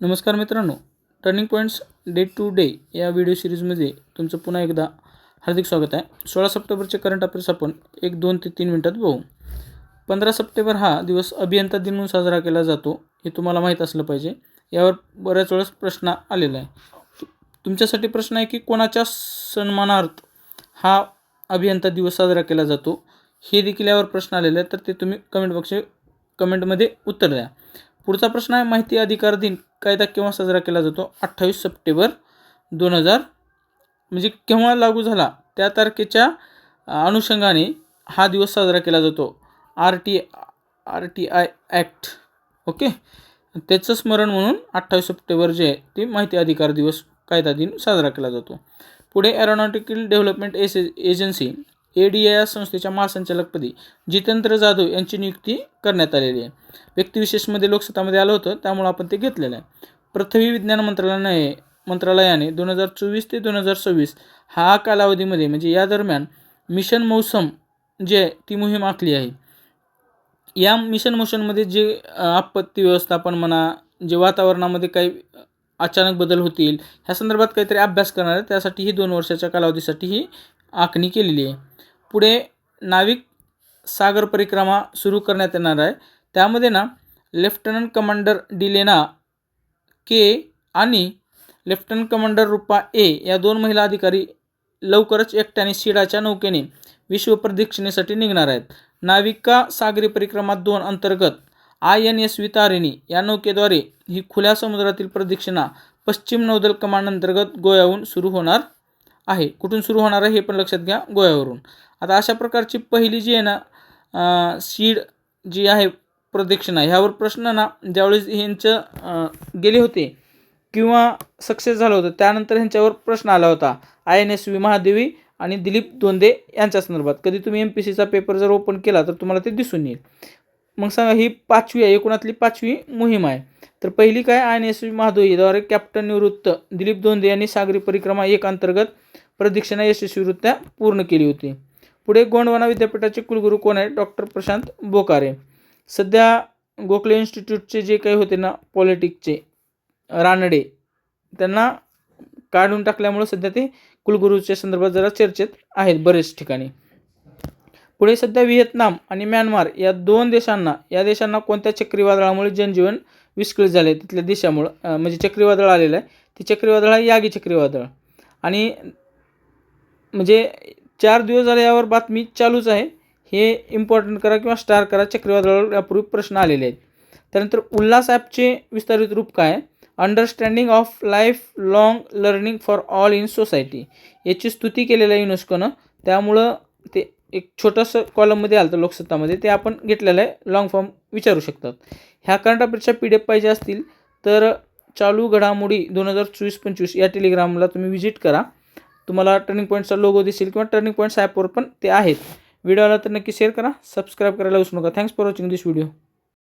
नमस्कार मित्रांनो turning points day to day या व्हिडिओ सिरीजमध्ये तुमचं पुन्हा एकदा हार्दिक स्वागत आहे. सोळा सप्टेंबरचे करंट अफेअर्स आपण एक दोन ते तीन मिनटात बघू. पंधरा सप्टेंबर हा दिवस अभियंता दिन म्हणून साजरा केला जातो हे तुम्हाला माहीत असलं पाहिजे. यावर बऱ्याच वेळेस प्रश्न आलेला आहे. तुमच्यासाठी प्रश्न आहे की कोणाच्या सन्मानार्थ हा अभियंता दिवस साजरा केला जातो? हे देखील यावर प्रश्न आलेला आहे तर ते तुम्ही कमेंट बॉक्स कमेंटमध्ये उत्तर द्या. पुढचा प्रश्न आहे माहिती अधिकार दिन कायदा केव्हा साजरा केला जातो? अठ्ठावीस सप्टेंबर दोन हजार म्हणजे केव्हा लागू झाला? त्या तारखेच्या अनुषंगाने हा दिवस साजरा केला जातो. R T R T I act. Okay? त्याचं स्मरण म्हणून अठ्ठावीस सप्टेंबर जे आहे ते माहिती अधिकार दिवस कायदा दिन साजरा केला जातो. पुढे aeronautical development S agency A D या संस्थेच्या महासंचालकपदी जितेंद्र जाधव यांची नियुक्ती करण्यात आलेली आहे. व्यक्तिविशेषमध्ये लोकसत्तामध्ये आलं होतं त्यामुळे आपण ते घेतलेलं आहे. पृथ्वी विज्ञान मंत्रालयाने मंत्रालयाने दोन हजार चोवीस ते दोन हजार सव्वीस हा कालावधीमध्ये म्हणजे या दरम्यान मिशन मौसम जे आहे ती मोहीम आखली आहे. या मिशन मोशनमध्ये जे आपत्ती व्यवस्थापन म्हणा जे वातावरणामध्ये काही अचानक बदल होतील ह्या संदर्भात काहीतरी अभ्यास करणार आहे. त्यासाठी ही दोन वर्षाच्या कालावधीसाठी ही आखणी केलेली आहे. पुढे नाविक सागर परिक्रमा सुरू करण्यात येणार आहे. त्यामध्ये ना लेफ्टनंट कमांडर डिलेना के आणि लेफ्टनंट कमांडर रुपा ए या दोन महिला अधिकारी लवकरच एकट्याने शिडाच्या नौकेने विश्व प्रदक्षिणेसाठी निघणार आहेत. नाविका सागरी परिक्रमा दोन अंतर्गत आय एन एस वितारिणी या नौकेद्वारे ही खुल्या समुद्रातील प्रदक्षिणा पश्चिम नौदल कमांड अंतर्गत गोव्याहून सुरू होणार आहे. कुठून सुरू होणार आहे हे पण लक्षात घ्या गोव्यावरून. आता अशा प्रकारची पहिली जी आहे ना सीड जी आहे प्रदक्षिणा ह्यावर प्रश्न ना ज्यावेळेस ह्यांचं गेले होते किंवा सक्सेस झालं होतं त्यानंतर ह्यांच्यावर प्रश्न आला होता. I N S V Mahadevi आणि दिलीप दोंदे यांच्या संदर्भात. कधी तुम्ही एम पी सीचा पेपर जर ओपन केला तर तुम्हाला ते दिसून येईल. मग सांगा ही पाचवी आहे एकूणातली पाचवी मोहीम आहे. तर पहिली काय? आय एन एस व्ही महादेवीद्वारे कॅप्टन निवृत्त दिलीप दोंदे यांनी सागरी परिक्रमा एक अंतर्गत प्रदक्षिणा यशस्वीरित्या पूर्ण केली होती. पुढे गोंडवाना विद्यापीठाचे कुलगुरू कोण आहे डॉक्टर प्रशांत बोकारे. सध्या गोखले इन्स्टिट्यूटचे जे काही होते ना पॉलिटिक्सचे रानडे त्यांना काढून टाकल्यामुळं सध्या ते कुलगुरूच्या संदर्भात जरा चर्चेत आहेत बरेच ठिकाणी. पुढे सध्या व्हिएतनाम आणि म्यानमार या दोन देशांना या देशांना कोणत्या चक्रीवादळामुळे जनजीवन विस्कळीत झाले तिथल्या देशामुळं म्हणजे चक्रीवादळ आलेलं आहे. ते चक्रीवादळ आहे यागी चक्रीवादळ. आणि म्हणजे चार दिवस झाले यावर बातमी चालूच आहे. हे इम्पॉर्टंट करा किंवा स्टार करा चक्रीवादळावर यापूर्वी प्रश्न आलेले आहेत. त्यानंतर उल्हास ॲपचे विस्तारित रूप काय? Understanding of lifelong learning for all in society याची स्तुती केलेलं आहे युनेस्कोनं. त्यामुळं ते एक छोटंसं कॉलममध्ये आलं होतं लोकसत्तामध्ये. ते आपण घेतलेलं आहे. लॉंग फॉर्म विचारू शकतात. ह्या करंट अफेअर्सच्या पी डी एफ पाहिजे असतील तर चालू घडामोडी दोन हजार चोवीस पंचवीस या टेलिग्रामला तुम्ही व्हिजिट करा. तुम्हाला टर्निंग पॉईंटचा लोगो दिसेल किंवा टर्निंग पॉईंट्स ॲपवर पण ते आहेत. व्हिडिओला तर नक्की शेअर करा सबस्क्राईब करायला विसरू नका. Thanks for watching this video